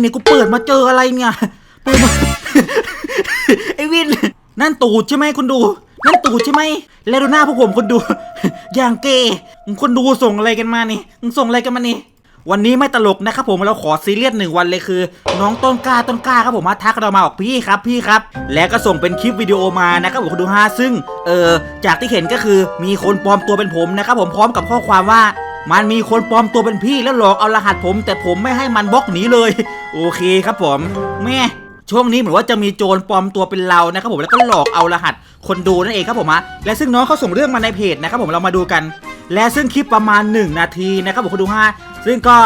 เนี่ยกูเปิดมาเจออะไรเนี่ยเปิดมาไอวิน นั่นตูดใช่ไหมคุณดู นั่นตูดใช่ไหมแล้วดูหน้าพวกผมคนดู อย่างเกย์คนดูส่งอะไรกันมานี่มึงส่งอะไรกันมานี่วันนี้ไม่ตลกนะครับผมเราขอซีเรียสหนึ่งวันเลยคือ น้องต้นกล้าต้นกล้าครับผมมาทักเรามาบอกพี่ครับพี่ครับ แล้วก็ส่งเป็นคลิปวิดีโอมานะครับผมคนดูฮาซึ่งเออจากที่เห็นก็คือมีคนปลอมตัวเป็นผมนะครับผมพร้อมกับข้อความว่า มันมีคนปลอมตัวเป็นพี่แล้วหลอกเอารหัสผม แต่ผมไม่ให้มันบล็อกหนีเลย โอเคครับผมแม่ช่วงนี้เหมือนว่าจะมีโจรปลอมตัวเป็นเรานะครับผมแล้วก็หลอกเอารหัสคนดูนั่นเองครับผมฮะและซึ่งน้องเขาส่งเรื่องมาในเพจนะครับผมเรามาดูกัน และซึ่งคลิปประมาณ 1 นาทีนะครับผมคนดูฮะซึ่งก็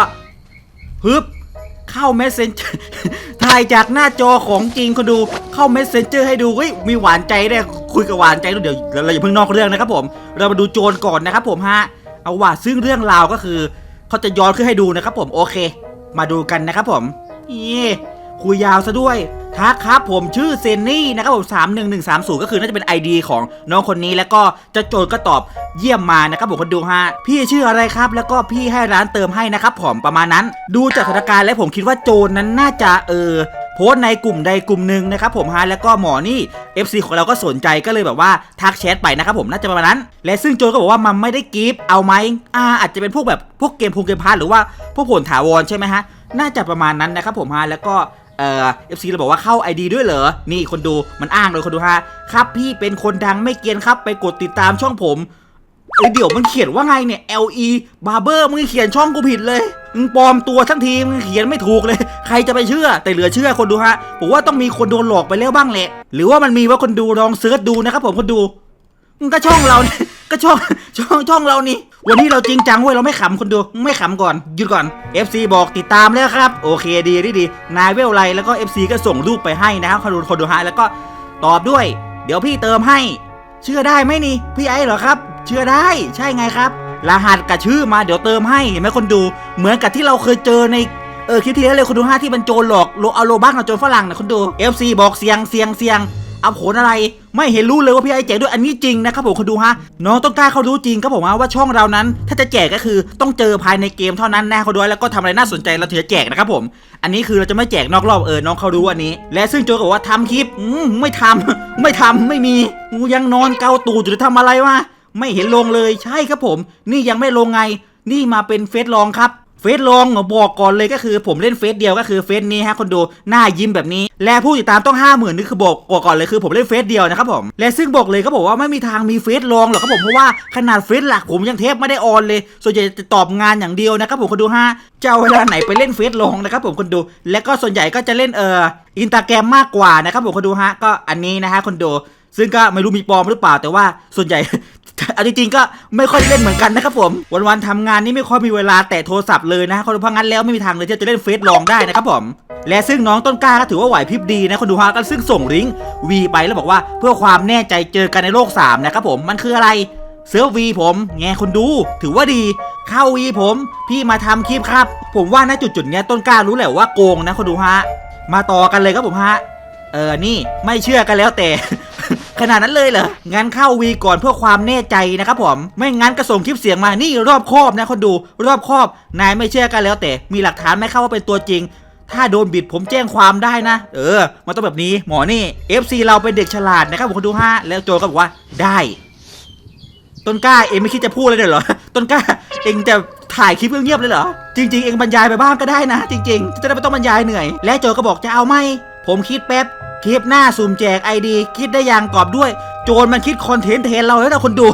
ฮึบเข้า Messenger ถ่ายจากหน้าจอของจริงคนดูเข้า Messenger ให้ดูเฮ้ยมีหวานใจได้คุยกับหวานใจด้วเดี๋ยวเราอย่าเพิ่งนอกเรื่องนะครับผม เรามาดูโจรก่อนนะครับผมฮะ เอาว่าซึ่งเรื่องราวก็คือ เขาจะย้อนขึ้นให้ดูนะครับผมโอเค มาดูกันนะครับผมเย่ คุยยาวซะด้วยทักครับผมชื่อเซนนี่นะครับผม31130 ก็คือน่าจะเป็น ID ของน้องคนนี้แล้วก็จะโจทย์ก็ตอบเยี่ยมมานะครับผมคนดูฮะพี่ชื่ออะไรครับ แล้วก็พี่ให้ร้านเติมให้นะครับผมประมาณนั้น ดูจากสถานการณ์แล้วผมคิดว่าโจรนั้นน่าจะเออโพสในกลุ่มใดกลุ่มหนึ่งนะครับผมฮะแล้วก็หมอนี่ FC ของเราก็สนใจก็เลยแบบว่าทักแชทไปนะครับผมน่าจะประมาณนั้น และซึ่งโจก็บอกว่ามันไม่ได้กิฟต์เอาไหมอ่าอาจจะเป็นพวกแบบพวกเกมพูงเกมพาร์ทหรือว่าพวกผลถาวรใช่ไหมฮะน่าจะประมาณนั้นนะครับผมฮะแล้วก็ เอ่อฟซีเราบอกว่าเข้า ID ด้วยเหรอ นี่คนดูมันอ้างเลยคนดูฮะครับพี่เป็นคนดังไม่เกียนครับ ไปกดติดตามช่องผมเอ้ยเดี๋ยวมันเขียนว่าไงเนี่ย LE Barber มึงเขียนช่องกูผิดเลยมึงปลอมตัวทั้งทีมึงเขียนไม่ถูกเลย ใครจะไปเชื่อ แต่เหลือเชื่อคนดูฮะผมว่าต้องมีคนโดนหลอกไปแล้วบ้างแหละ หรือว่ามันมีว่าคนดูลองเซิร์ชดูนะครับผมคนดูมึงก็ช่องเราเนี่ยก็ช่องช่องช่องเรานี่ วันนี้เราจริงจังเว้ยเราไม่ขำคนดูไม่ขำก่อนหยุดก่อน FC บอกติดตามแล้วครับ โอเคดีดีดีนายเวลไรแล้วก็ FC ก็ส่งรูปไปให้นะครับคนดูคนดูฮะแล้วก็ตอบด้วย เดี๋ยวพี่เติมให้ เชื่อได้ไหมนี่ พี่ไอ้เหรอครับ เชื่อได้ใช่ไงครับ รหัสกับชื่อมาเดี๋ยวเติมให้เห็นไหมคนดู เหมือนกับที่เราเคยเจอในเออคลิปที่แล้วเลยคนดูห้าที่มันโจรหลอกโลเอาโลบ้างกับโจรฝรั่งนะคนดู FC บอกเสียงเสียงเสียงเอาผลอะไร ไม่เห็นรู้เลยว่าพี่ไอ้แจกด้วยอันนี้จริงนะครับผมคนดูฮะน้องต้นกล้าเขารู้จริงครับผมว่าช่องเรานั้น ถ้าจะแจกก็คือต้องเจอภายในเกมเท่านั้นนะเขาด้วยแล้วก็ทำอะไรน่าสนใจเราถึงจะแจกนะครับผม อันนี้คือเราจะไม่แจกนอกรอบเออน้องเขารู้อันนี้ และซึ่งโจก็บอกว่าทำคลิปอืมไม่ทำ ไม่ทำไม่มีกูยังนอนเกาตูดอยู่จะทำอะไรวะไม่เห็นลงเลยใช่ครับผม นี่ยังไม่ลงไง นี่มาเป็นเฟซลองครับ เฟซลองบอกก่อนเลยก็คือผมเล่นเฟซเดียวก็คือเฟซนี้ฮะคนดูหน้ายิ้มแบบนี้ และผู้ติดตามต้องห้าหมื่นนี่คือบอกก่อนเลยคือผมเล่นเฟซเดียวนะครับผมและซึ่งบอกเลยก็บอกว่าไม่มีทางมีเฟซลองหรอกครับผมเพราะว่าขนาดเฟซหลักผมยังเทปไม่ได้ออนเลย ส่วนใหญ่จะตอบงานอย่างเดียวนะครับผมคนดูฮะจะเอาเวลาไหนไปเล่นเฟซลองนะครับผมคนดู และก็ส่วนใหญ่ก็จะเล่นเอ่ออินตาแกรมมากกว่านะครับผมคนดูฮะก็อันนี้นะฮะคนดูซึ่งก็ไม่รู้มีปลอมหรือเปล่าแต่ว่าส่วนใหญ่ เอาจริงๆก็ไม่ค่อยเล่นเหมือนกันนะครับผม วันๆทำงานนี่ไม่ค่อยมีเวลาแตะโทรศัพท์เลยนะคนดูพราะงั้นแล้วไม่มีทางเลยที่จะเล่นเฟซลองได้นะครับผม และซึ่งน้องต้นกล้าก็ถือว่าไหวพริบดีนะคนดูฮะก็ซึ่งส่งลิงก์วีไปแล้วบอกว่าเพื่อความแน่ใจเจอกันในโลก 3 นะครับผมมันคืออะไรเซิร์ฟวีผมแงคนดู ถือว่าดี เข้าวีผม พี่มาทำคลิปครับ ผมว่าณจุดจุดๆเนี้ยต้นกล้ารู้แหละว่าโกงนะคนดูฮะ มาต่อกันเลยครับผมฮะ เออ นี่ไม่เชื่อกันแล้วแต่ ขนาดนั้นเลยเหรอ งั้นเข้าวีก่อนเพื่อความแน่ใจนะครับผม ไม่งั้นก็ส่งคลิปเสียงมา นี่รอบครอบนะคนดู รอบครอบ นายไม่เชื่อกันแล้วแต่ มีหลักฐานไหมเข้าว่าเป็นตัวจริง ถ้าโดนบิดผมแจ้งความได้นะ เออ มันต้องแบบนี้ หมอนี่ FC เราเป็นเด็กฉลาดนะครับผมคนดูห้าแล้วโจก็บอกว่า ได้ ต้นกล้าเองไม่คิดจะพูดเลยเหรอ ต้นกล้าเองจะถ่ายคลิปเงียบๆเลยเหรอ จริง ๆ เองบรรยายไปบ้างก็ได้นะ จริง ๆ จะได้ไม่ต้องบรรยายเหนื่อย และโจก็บอกจะเอาไหมผมคิดแป๊บ คลิปหน้าสุ่มแจกไอดีคิดได้ย่างกรอบด้วย โจรมันคิดคอนเทนต์แทนเราแล้วนะคนดู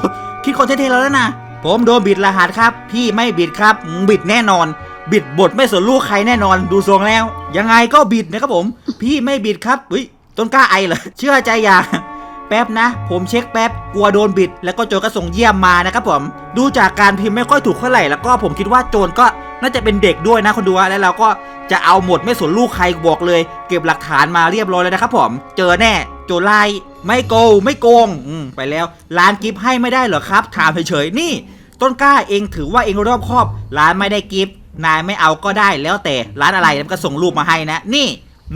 คิดคอนเทนต์แทนเราแล้วนะ ผมโดนบิดรหัสครับ พี่ไม่บิดครับ บิดแน่นอน บิดบทไม่สนลูกใครแน่นอนดูทรงแล้ว ยังไงก็บิดนะครับผม พี่ไม่บิดครับเฮ้ยต้นกล้าไอเหรอเชื่อใจอย่าแป๊บนะ ผมเช็คแป๊บกลัวโดนบิด แล้วก็โจรก็ส่งเยี่ยมมานะครับผม ดูจากการพิมพ์ไม่ค่อยถูกเท่าไหร่แล้วก็ผมคิดว่าโจรก็ น่าจะเป็นเด็กด้วยนะคนดูฮะแล้วเราก็จะเอาหมดไม่สนลูกใครบอกเลย เก็บหลักฐานมาเรียบร้อยแล้วนะครับผม เจอแน่โจรไล่ไม่โกงไม่โกงอืมไปแล้วร้านกิฟต์ให้ไม่ได้เหรอครับถามเฉยๆนี่ ต้นกล้าเองถือว่าเองรอบคอบ ร้านไม่ได้กิฟต์นายไม่เอาก็ได้แล้วแต่ร้านอะไรก็ส่งรูปมาให้นะ นี่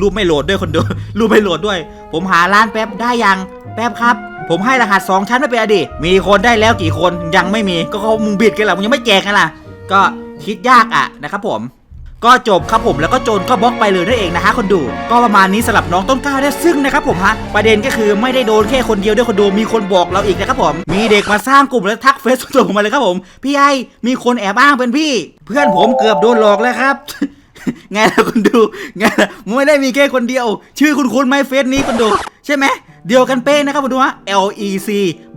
รูปไม่โหลดด้วยคนดูรูปไม่โหลดด้วย ผมหาร้านแป๊บได้ยังแป๊บครับ ผมให้รหัสสองชั้นไม่เป็นอดีมีคนได้แล้วกี่คนยังไม่มีก็เขามึงบิดกันหละมึงยังไม่แจกกันล่ะ ก็ คิดยากอะนะครับผมก็จบครับผมแล้วก็โจรก็บล็อกไปเลยนั่นเองนะฮะคนดู ก็ประมาณนี้สำหรับน้องต้นกล้าเนี่ยซึ่งนะครับผมฮะประเด็นก็คือไม่ได้โดนแค่คนเดียวด้วยคนดูมีคนบอกเราอีกนะครับผมมีเด็กมาสร้างกลุ่มแล้วทักเฟซส่วนผมมาเลยครับผมพี่ไอมีคนแอบอ้างเป็นพี่ เพื่อนผมเกือบโดนหลอกแล้วครับไงล่ะคุณดูไงล่ะไม่ได้มีแค่คนเดียว ชื่อคุณคุณไหมเฟซนี้คุณดู ใช่ไหมเดียวกันเป๊ะนะครับคุณดูฮะ L E C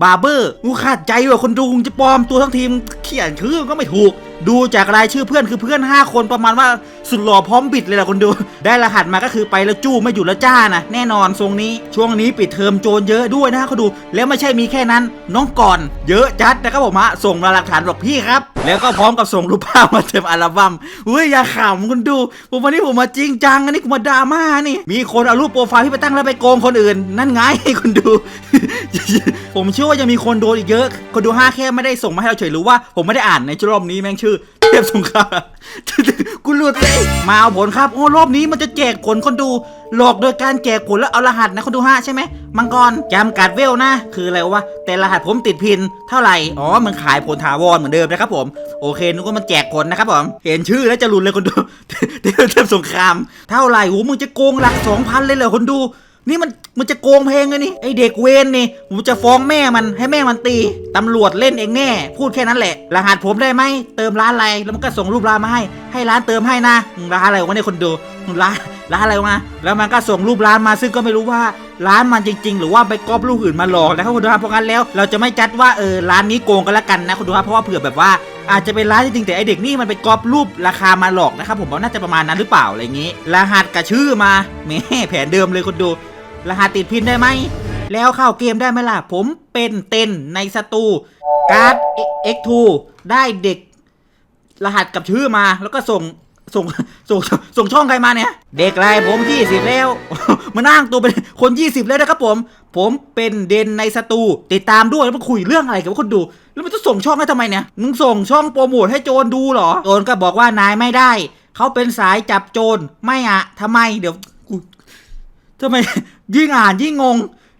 Barber กูขาดใจว่าคนดูคงจะปลอมตัวทั้งทีม เขียนชื่อก็ไม่ถูก ดูจากรายชื่อเพื่อนคือเพื่อน 5 คนประมาณว่าสุดหล่อพร้อมบิดเลยล่ะคนดู ได้รหัสมาก็คือไปแล้วจู้ไม่หยุดแล้วจ้านะแน่นอนทรงนี้ช่วงนี้ปิดเทอมโจรเยอะด้วยนะเขาดู แล้วไม่ใช่มีแค่นั้น น้องก่อน เยอะจัดนะครับผมฮะส่งหลักฐานบอกพี่ครับ แล้วก็พร้อมกับส่งรูปภาพมาเต็มอัลบั้มเฮ้ยอย่าขำคุณดูผมวันนี้ผมมาจริงจังอันนี้ผมมาดราม่านี่ มีคนเอารูปโปรไฟล์พี่ไปตั้งแล้วไปโกงคนอื่น นั่นไงคุณดู ผมเชื่อว่ายังมีคนโดนอีกเยอะคนดูห้าแค่ไม่ได้ส่งมาให้เราเฉยหรือว่าผมไม่ได้อ่านในรอบนี้แม่งชื่อ เทพสงครามกูหลุดเลยมาเอาผลครับ โอ้รอบนี้มันจะแจกผลคนดู หลอกโดยการแจกผลแล้วเอารหัสนะคนดูห้าใช่ไหมมังกรจำกัดเวลนะ คืออะไรวะแต่รหัสผมติดพินเท่าไหร่ อ๋อมันขายผลถาวรเหมือนเดิมนะครับผม โอเคนึกว่ามันแจกผลนะครับผม เห็นชื่อแล้วจะหลุดเลยคนดู เทพเทพสงคราม เท่าไหร่โหมึงจะโกงหลักสองพันเลยเหรอคนดู นี่มัน มันจะโกงเพลงเลยนี่ไอเด็กเวนนี่ผมจะฟ้องแม่มันให้แม่มันตีตำรวจเล่นเองแน่ พูดแค่นั้นแหละ รหัสผมได้ไหมเติมร้านอะไรแล้วมันก็ส่งรูปร้านมาให้ ให้ร้านเติมให้นะร้านอะไรวะเนี่ยคนดูร้านร้านอะไรมา แล้วมันก็ส่งรูปร้านมาซึ่งก็ไม่รู้ว่าร้านมันจริง ๆ หรือว่าไปก๊อปรูปอื่นมาหลอกนะครับคุณดูครับเพราะงั้นแล้วเราจะไม่จัดว่าเออร้านนี้โกงกันละกันนะคุณดูครับเพราะว่าเผื่อแบบว่าอาจจะเป็นร้านจริงแต่ไอเด็กนี่มันไปก๊อปรูปราคามาหลอกนะครับผมว่าน่าจะประมาณนั้นหรือเปล่าอะไรอย่างงี้ รหัสกับชื่อมาแหมแผนเดิมเลยคนดู รหัสติดพินได้ไหม แล้วเข้าเกมได้ไหมล่ะ ผมเป็นเต็นในสตูการ์ด X2 ได้เด็ก รหัสกับชื่อมาแล้วก็ส่งส่งส่งส่งช่องใครมาเนี่ย เด็กไรผม20แล้วมานั่งตัวเป็นคน20แล้วนะครับผม ผมเป็นเดนในสตูติดตามด้วยแล้วมาคุยเรื่องอะไรกับคนดู แล้วมันจะส่งช่องให้ทำไมเนี่ยมึงส่งช่องโปรโมทให้โจรดูเหรอโจรก็บอกว่านายไม่ได้ เขาเป็นสายจับโจรไม่อะทำไมเดี๋ยว ทำไมยิ่งอ่านยิ่งงง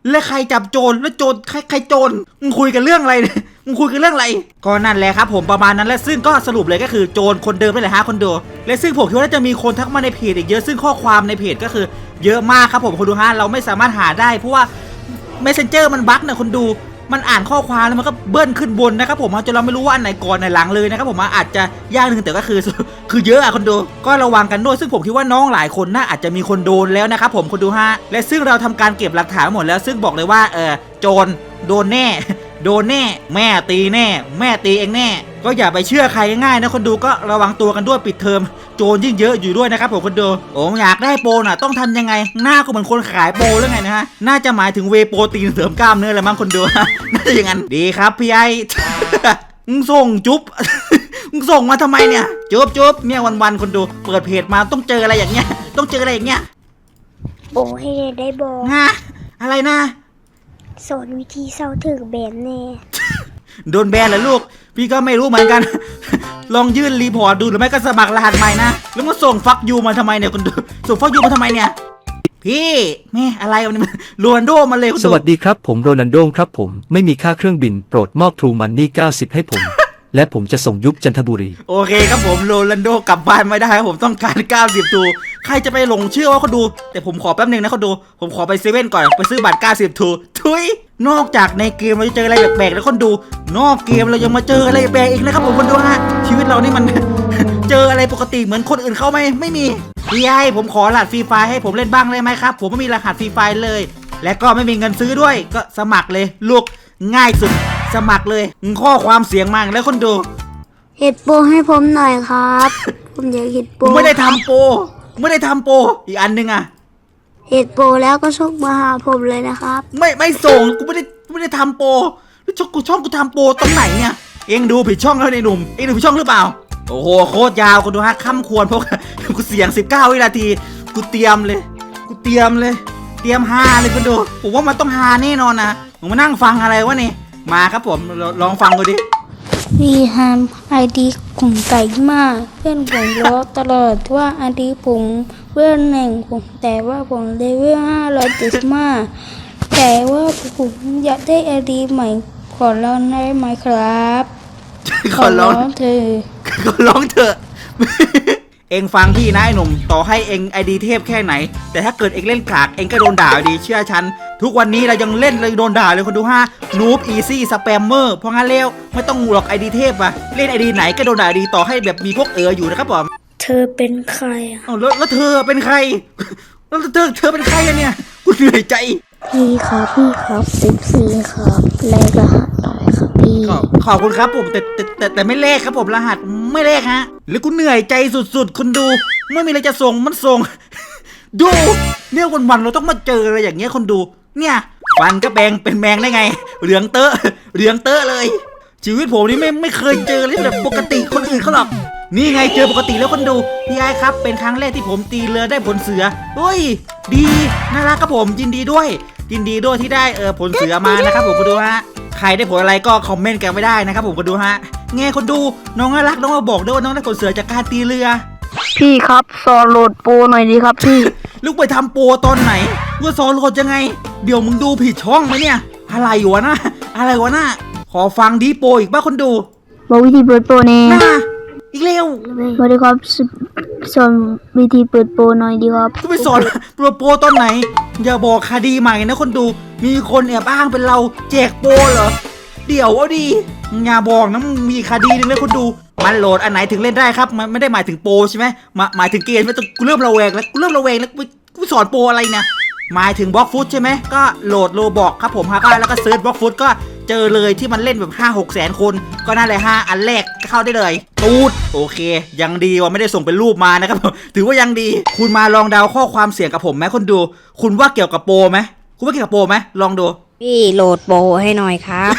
และใครจับโจรแล้วโจรใครใครโจรมึงคุยกันเรื่องอะไรเนี่ยมึงคุยกันเรื่องอะไร ก็นั่นแหละครับผมประมาณนั้นและซึ่งก็สรุปเลยก็คือโจรคนเดิมนี่แหละฮะคนดูและซึ่งผมคิดว่าน่าจะมีคนทักมาในเพจอีกเยอะซึ่งข้อความในเพจก็คือเยอะมากครับผมคนดูฮะเราไม่สามารถหาได้เพราะว่า messenger มันบั๊กนะคนดู มันอ่านข้อความแล้วมันก็เบิ้ลขึ้นบนนะครับผมจนเราไม่รู้ว่าอันไหนก่อนไหนหลังเลยนะครับผมอาจจะยากหนึ่งแต่ก็คือ คือเยอะอะคนดูก็ระวังกันด้วยซึ่งผมคิดว่าน้องหลายคนน่าอาจจะมีคนโดนแล้วนะครับผมคนดูฮะและซึ่งเราทำการเก็บหลักฐานหมดแล้ว ซึ่งบอกเลยว่าเออโจรโดนแน่ โดนแน่ แม่ตีแน่ แม่ตีเองแน่ ก็อย่าไปเชื่อใครง่ายๆนะคนดูก็ระวังตัวกันด้วยปิดเทอมโจรยิ่งเยอะอยู่ด้วยนะครับผมคนดูผมอยากได้โปรน่ะต้องทำยังไง หน้าก็เหมือนคนขายโปรหรือไงนะฮะน่าจะหมายถึงเวย์โปรตีนเสริมกล้ามเนื้ออะไรมั้งคนดูน่าจะอย่างนั้นดีครับพี่ไอมึงส่งจุ๊บมึงส่งมาทำไมเนี่ยจุ๊บจุ๊บเนี่ยวันๆคนดู เปิดเพจมาต้องเจออะไรอย่างเงี้ย ต้องเจออะไรอย่างเงี้ยโบให้เด็กได้บอกฮะอะไรนะสอนวิธีเศร้าถึงแบนแน่โดนแบนเหรอลูก พี่ก็ไม่รู้เหมือนกัน ลองยื่นรีพอร์ตดูหรือไม่ก็สมัครรหัสใหม่นะ แล้วมาส่งฟักยูมาทำไมเนี่ยคุณดูส่งฟักยูมาทำไมเนี่ย พี่แม่อะไรวะเนี่ยมันโรนลโดมาเลยคุณสดูวัสดีครับ ผมโรนันโดครับผม ไม่มีค่าเครื่องบินโปรดมอบทรูมันนี่90 ให้ผม และผมจะส่งยุบจันทบุรี โอเคครับผมโรลันโดกลับบ้านไม่ได้ครับผมต้องการ 90ทูใครจะไปหลงเชื่อว่าเขาดู แต่ผมขอแป๊บหนึงนะเขาดู ผมขอไปเซเว่นก่อนไปซื้อบัตร90ทูทุย นอกจากในเกมเราจะเจออะไรแปลกๆแล้วคนดู นอกเกมเรายังมาเจออะไรแปลกอีกนะครับผมคนดูฮะชีวิตเรานี่มัน เจออะไรปกติเหมือนคนอื่นเขาไหมไม่มีพี่ไอผมขอรหัสฟรีไฟล์ให้ผมเล่นบ้างได้ไหมครับ ผมไม่มีรหัสฟรีไฟล์เลย และก็ไม่มีเงินซื้อด้วย ก็สมัครเลยลูกง่ายสุด สมัครเลยข้อความเสียงมาอีกแล้วคนดู เห็ดโปให้ผมหน่อยครับ ผมอยากเห็ดโปกูไม่ได้ทำโปรกูไม่ได้ทำโปรอีกอันหนึงอะ เห็ดโปรแล้วก็ส่งมาหาผมเลยนะครับ ไม่ไม่ส่งกูไม่ได้ไม่ได้ทำโปรแล้วช่องกูช่องกูทำโปรตรงไหนเนี่ยเองดูผิดช่องแล้วในหนุ่มเองดูผิดช่องหรือเปล่า โอ้โหโคตรยาวกูดูฮะค่ำควรเพราะกูเสียง 19 วินาที กูเตรียมเลย กูเตรียมเลย เตรียมฮาเลยกูดูผมว่ามันต้องฮาแน่นอนนะผมมานั่งฟังอะไรวะนี่มาครับผมลลองฟังดูดิ วีฮามไอดีผมไก่มาก เพื่อนผมล้อตลอดว่าไอดีผมเวลหนึ่งผมแต่ว่าผมเลเวลห้าร้อยเจ็ดมาก แต่ว่าผมอยากได้ไอดีใหม่ขอร้องได้ไหมครับ ขอร้องเธอก็ร้องเถอะ เองฟังพี่นะไอ้หนุ่ม ต่อให้เองไอดีเทพแค่ไหน แต่ถ้าเกิดเองเล่นกากเองก็โดนด่าอยู่ดีเชื่อฉัน ทุกวันนี้เรายังเล่นเลยโดนด่าเลยคนดูฮะนูบอีซี่สแปมเมอร์เพราะงั้นแล้วไม่ต้องหลอกไอดีเทพอะเล่นไอดีไหนก็โดนด่าดีต่อให้แบบมีพวกเอออยู่นะครับผมเธอเป็นใครอะเอาแล้วแล้วเธอเป็นใคร แล้วเธอเธอเป็นใครอะเนี่ยกูเหนื่อยใจ พี่ครับพี่ครับสิบสี่ครับแลกรหัสหน่อยครับพี่ ขอบขอบคุณครับผมแต่แต่แต่แต่ไม่เลขครับผมรหัสไม่เลขฮะ หรือกูเหนื่อยใจสุดๆคุณดูไม่มีอะไรจะส่งมันส่ง ดูเนี่ยวันๆเราต้องมาเจออะไรอย่างเงี้ยคนดู เนี่ยฟันก็แบงเป็นแมงได้ไง เหลืองเตอะเหลืองเตอะเลย ชีวิตผมนี่ไม่ไม่เคยเจอเลยแบบปกติคนอื่นเขาหรอกนี่ไงเจอปกติแล้วคนดูพี่ไอ้ครับ เป็นครั้งแรกที่ผมตีเรือได้ผลเสือเฮ้ย ดีน่ารักครับผมยินดีด้วย ยินดีด้วยที่ได้เออผลเสือมานะครับผมก็ดูฮะ ใครได้ผลอะไรก็คอมเมนต์กันไม่ได้นะครับผมก็ดูฮะไงคนดูน้องน่ารักน้องมาบอกด้วยว่าน้องได้ผลเสือจากการตีเรือ พี่ครับสอนโหลดโปรหน่อยดีครับพี่ ลูกไปทำโปรตอนไหนว่าสอนโหลดยังไง เดี๋ยวมึงดูผิดช่องไหมเนี่ย อะไรวะนะอะไรวะนะขอฟังดีโปรอีกบ้าคนดูบอกวิธีเปิดโปรนี่นะ อีกเร็วสวัสดีครับสสอนวิธีเปิดโปรหน่อยดีครับก็ไปสอนโปรโปรตอนไหน อย่าบอกคดีใหม่นะคนดู มีคนแอบอ้างเป็นเราแจกโปรเหรอ เดี๋ยวเอาดีอย่าบอกนะมึงมีคดีหนึงเลยคนดูมันโหลดอันไหนถึงเล่นได้ครับ มันไม่ได้หมายถึงโปรใช่ไหมหมายหมายถึงเกมไม่ต้องกูเริ่มระแวงแล้วกูเริ่มระแวงแล้วกูกูสอนโปรอะไรเนี่ยหมายถึงบล็อกฟุตใช่ไหมก็โหลดโลบอกครับผมฮะก็แล้วก็เซิร์ชบล็อกฟุตก็ เจอเลยที่มันเล่นแบบ5 6แสนคน ก็นั่นแหละฮะอันแรกก็เข้าได้เลยตูดโอเค ยังดีว่าไม่ได้ส่งเป็นรูปมานะครับผมถือว่ายังดี คุณมาลองเดาข้อความเสียงกับผมไหมคนดู คุณว่าเกี่ยวกับโปรไหมคุณว่าเกี่ยวกับโปรไหมลองดูพี่โหลดโปรให้หน่อยครับ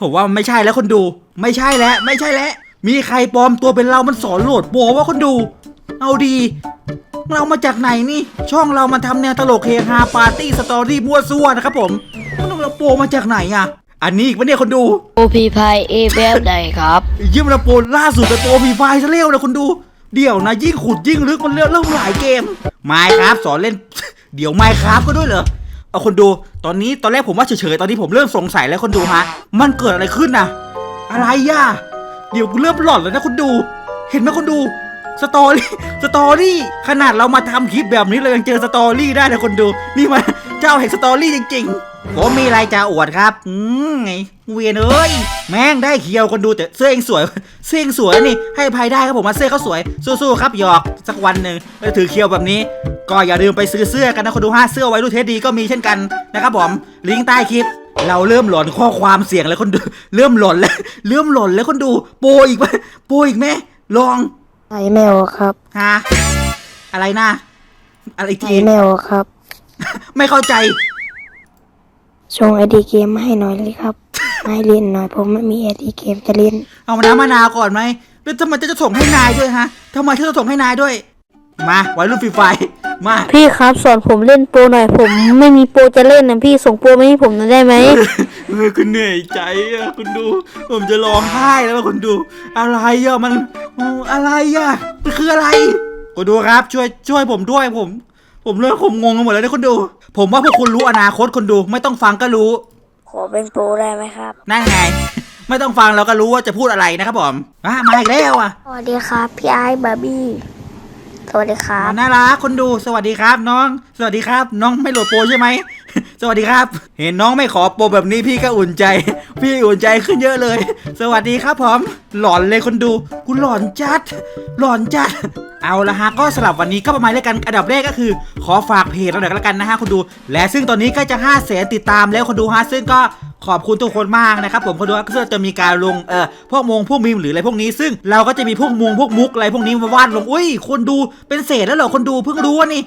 ผมว่ามันไม่ใช่แล้วคนดู ไม่ใช่แล้วไม่ใช่แล้วมีใครปลอมตัวเป็นเรามันสอนโหลดโปรว่าคนดู เอาดี เรามาจากไหนนี่ ช่องเรามันทำแนวตลกเฮฮาปาร์ตี้สตอรี่มั่วซั่วนะครับผมมันเรา โปรมาจากไหนอะอันนี้อีกปะเนี่ยคนดูโอพีพายเอแบบใดครับยิ่งเราโปรล่าสุดเป็นโปรมีไฟล์ซะเร็วนะคนดู เดี๋ยวนะยิ่งขุดยิ่งลึกมันเรื่องเรื่องหลายเกมไม่ครับสอนเล่น เดี๋ยวไม่ครับก็ด้วยเหรอเอาคนดูตอนนี้ตอนแรกผมว่าเฉยๆตอนนี้ผมเริ่มสงสัยแล้วคนดูฮะมันเกิดอะไรขึ้นน่ะ อะไรย่ะเดี๋ยวกูเริ่มหลอนแล้วนะคนดู เห็นไหมคนดู สตอรี่สตอรี่ขนาดเรามาทำคลิปแบบนี้เรายังเจอสตอรี่ได้เลยคนดู นี่มันเจ้าแห่งสตอรี่จริงๆผมมีอะไรจะอวดครับ อืมไงเวียนเอ้ยแม่งได้เคียวคนดูแต่เสื้อเองสวย เสื้อเองสวยนี่ ให้ภัยได้ครับผมมาเสื้อเขาสวย สู้ๆครับหยอกสักวันหนึ่งแล้วถือเคียวแบบนี้ ก็อย่าลืมไปซื้อเสื้อกันนะคนดูห้าเสื้อไว้รุ่นเทสดีก็มีเช่นกันนะครับผมลิงก์ใต้คลิปเราเริ่มหลอนข้อความเสียงแล้วคนดู เริ่มหลอนแล้ว เริ่มหลอนแล้วคนดู โปอีกไหมโปอีกไหมลอง ใช้แมวครับ ฮะอะไรนะอะไรอีกใช้ทีแมวครับ ไม่เข้าใจ ชงไอดีเกมมาให้หน่อยเลยครับให้เล่นหน่อยผมไม่มีไอดีเกมจะเล่น เอาน้ำมะนาวก่อนไหมแล้วทำไมจะจะส่งให้นายด้วยฮะทำไมเธอจะส่งให้นายด้วย มาไว้รุ่นฟรีไฟร์มาพี่ครับสอนผมเล่นโปรหน่อยผม ไม่มีโปรจะเล่นนะพี่ส่งโปรมาให้ผมหน่อยได้ไหมเออคุณเหนื่อยใจอะคุณดู ผมจะร้องไห้แล้วอะคุณดู อะไรอะมันโอ้อะไรอะมันคืออะไรคุณดูครับช่วยช่วยผมด้วยผม ผมเริ่มผมงงกันหมดแล้วนะคุณดู ผมว่าพวกคุณรู้อนาคตคนดู ไม่ต้องฟังก็รู้ ขอเป็นโปรได้ไหมครับนั่นไงไม่ต้องฟังเราก็รู้ว่าจะพูดอะไรนะครับผมอะมาอีกแล้วอะสวัสดีครับพี่ไอ้บาร์บี้ สวัสดีครับ น่ารักคนดูสวัสดีครับน้อง สวัสดีครับ น้องไม่โหลดโปรใช่ไหม สวัสดีครับ เห็นน้องไม่ขอโปรแบบนี้พี่ก็อุ่นใจ พี่อุ่นใจขึ้นเยอะเลย สวัสดีครับผมหลอนเลยคนดูกูหลอนจัด หลอนจัดเอาละฮะก็สำหรับวันนี้ก็ประมาณนี้กันอันดับแรกก็คือ ขอฝากเพจเราหน่อยล้วกันนะฮะคนดู และซึ่งตอนนี้ก็จะ5 0 0แสนติดตามแล้วคนดูฮะซึ่งก็ ขอบคุณทุกคนมากนะครับผมคนดูก็จะมีการลงเอ่อพวกมงพวกมีมหรืออะไรพวกนี้ ซึ่งเราก็จะมีพวกมงพวกมุกอะไรพวกนี้มาวาดลงอุ้ยคนดูเป็นเศษแล้วเหรอคนดูเพิ่งรู้ว่านี่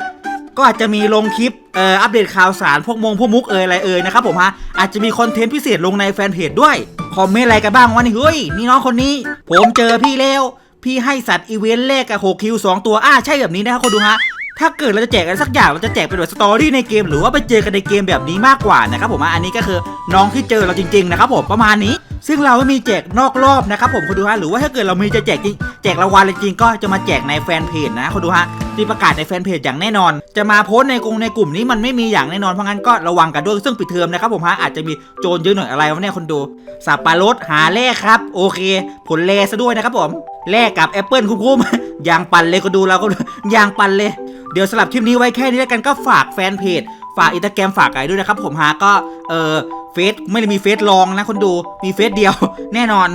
ก็อาจจะมีลงคลิปเอ่ออัปเดตข่าวสารพวกมงพวกมุกเอ่ยอะไรเอ่ยนะครับผมฮะอาจจะมีคอนเทนต์พิเศษลงในแฟนเพจด้วยคอมเมนต์อะไรกันบ้างวะนี่เฮ้ยนี่น้องคนนี้ ผมเจอพี่แล้วพี่ให้สัตว์อีเวนต์แรกกับ6คิว2ตัวอ่าใช่แบบนี้นะครับคนดูฮะ ถ้าเกิดเราจะแจกอะไรสักอย่างเราจะแจกเป็นแบบสตอรี่ในเกม หรือว่าไปเจอกันในเกมแบบนี้มากกว่านะครับผมอันนี้ก็คือน้องที่เจอเราจริงๆนะครับผมประมาณนี้ ซึ่งเราไม่มีแจกนอกรอบนะครับผมคนดูฮะหรือว่าถ้าเกิดเรามีจะแจกจริงแจกรางวัลจริงก็จะมาแจกในแฟนเพจนะคนดูฮะที่ประกาศในแฟนเพจอย่างแน่นอน จะมาโพสในกลุ่มในกลุ่มนี้มันไม่มีอย่างแน่นอนเพราะงั้นก็ระวังกันด้วยซึ่งปิดเทอมนะครับผมฮะอาจจะมีโจรเยอะหน่อยอะไรวะเนี่ยคนดูสับปะรดหาแร่ครับโอเค ผลแร่ซะด้วยนะครับผมแร่กับแอปเปิลคุ้มๆยางปั่นเลยก็ดูเราก็ยางปั่นเลย เดี๋ยวสลับคลิปนี้ไว้แค่นี้แล้วกันก็ฝากแฟนเพจ ฝากอินสตาแกรมฝากอะไรด้วยนะครับผมฮะก็เออเฟซไม่ได้มีเฟซลองนะคนดูมีเฟซเดียว แน่นอน